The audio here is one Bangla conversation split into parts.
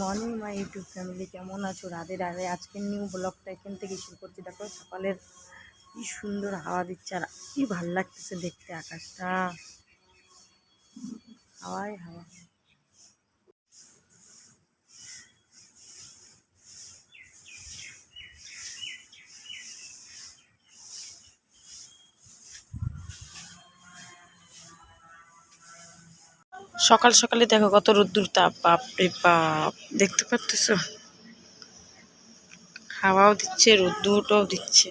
মর্নিং মাই ইউটিউব ফ্যামিলি কেমন আছো? রাধে রাধে। আজকের নিউ ব্লগটা এখান থেকে শুরু করছি। দেখো, সকালের কি সুন্দর হাওয়া দিচ্ছে আর কি ভালো লাগতেছে দেখতে আকাশটা। হাওয়ায় হাওয়া সকাল সকালে দেখো কত রোদ্দুর তাপ বাপরে বাপ, দেখতে পাচ্ছ হাওয়াও দিচ্ছে, রোদ্দুরটাও দিচ্ছে।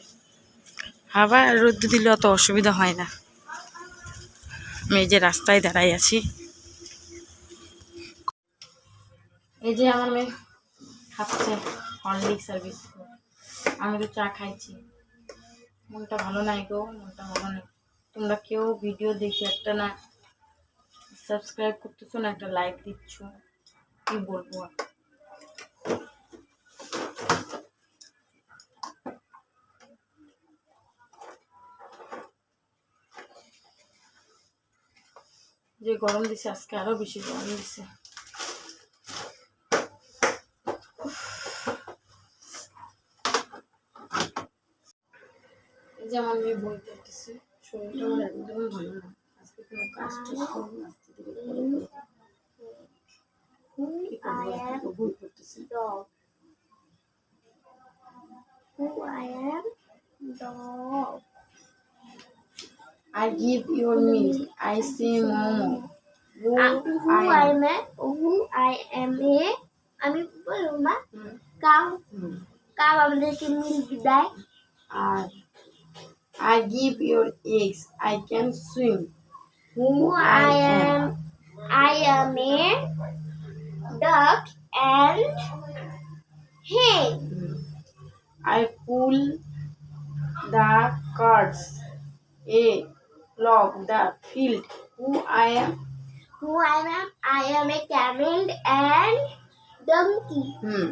হাওয়া আর রোদ্দুর দিলে অত অসুবিধা হয় না। আমি এই যে রাস্তায় দাঁড়াই আছি। এই যে আমার মেয়ে খাচ্ছে হরলিক্স আর আমি তো চা খাইছি। মনটা ভালো নাই গো, মনটা ভালো নাই। তোমরা কেউ ভিডিও দেখে একটা না সাবস্ক্রাইব করতেছো না, একটা লাইক দিচ্ছ। কি বলব আর? যে গরম দিছে, আজকে আরও বেশি গরম দিছে। এই যে আমার মেয়ে বই পড়তেছে শরীরটা আমার একদম ভালো না। আজকে কোনো কাজ টাজ করবো না, আজকে থেকে পরে করবো। কি করবো আর কি করবো? বই পড়তেছে dog. Who I am? Dog. I give your milk. I say momo. Who Uh, who I I am. am? Who I am a? আমি বলবো না হুম, কাউ হুম। কাউ আমাদেরকে মিল্ক দেয় আর I give your eggs. I can swim. Who I am. I am a duck and hen. I pull the cards. A log the field. Who I am. Who I am? I am a camel and donkey. Hmm.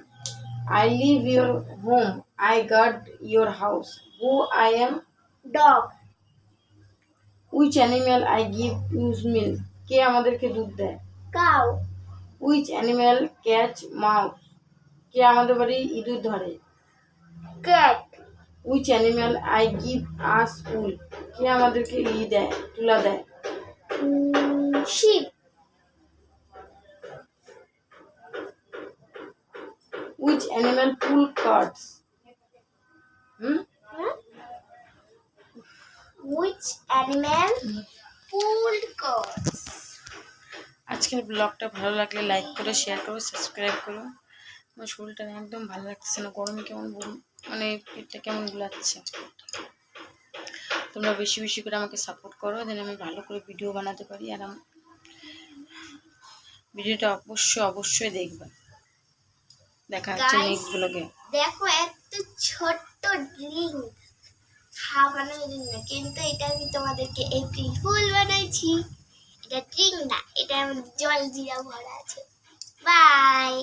I leave your home. I guard your house. Who I am. Dog. Which animal I give use milk? কে আমাদেরকে দুধ দেয় Cow. Which animal catch mouse কে আমাদের বাড়ি ইঁদুর ধরে Cat. Which animal I give us wool কে আমাদেরকে ই দেয় তুলা দেয় Mm, sheep. Which animal pull carts Which animal pulled cards? আজকের ব্লগটা ভালো লাগলে লাইক করো শেয়ার করো সাবস্ক্রাইব করো আমার শরীরটা একদম ভালো লাগতেছে না গরমে কেমন মানে পেটটা কেমন গুলাচ্ছে তোমরা বেশি বেশি করে আমাকে সাপোর্ট করো যেন আমি ভালো করে ভিডিও বানাতে পারি আর আম- ভিডিওটা অবশ্যই অবশ্যই দেখবে দেখা হচ্ছে Guys. নেক্সট ব্লগে দেখো এত ছোট্ট ড্রিঙ্ক খাওয়ানোর জন্য। কিন্তু এটা আমি তোমাদেরকে এপ্রিল ফুল বানাইছি। এটা ড্রিঙ্ক না, এটা জল জিরা ভরা আছে। বাই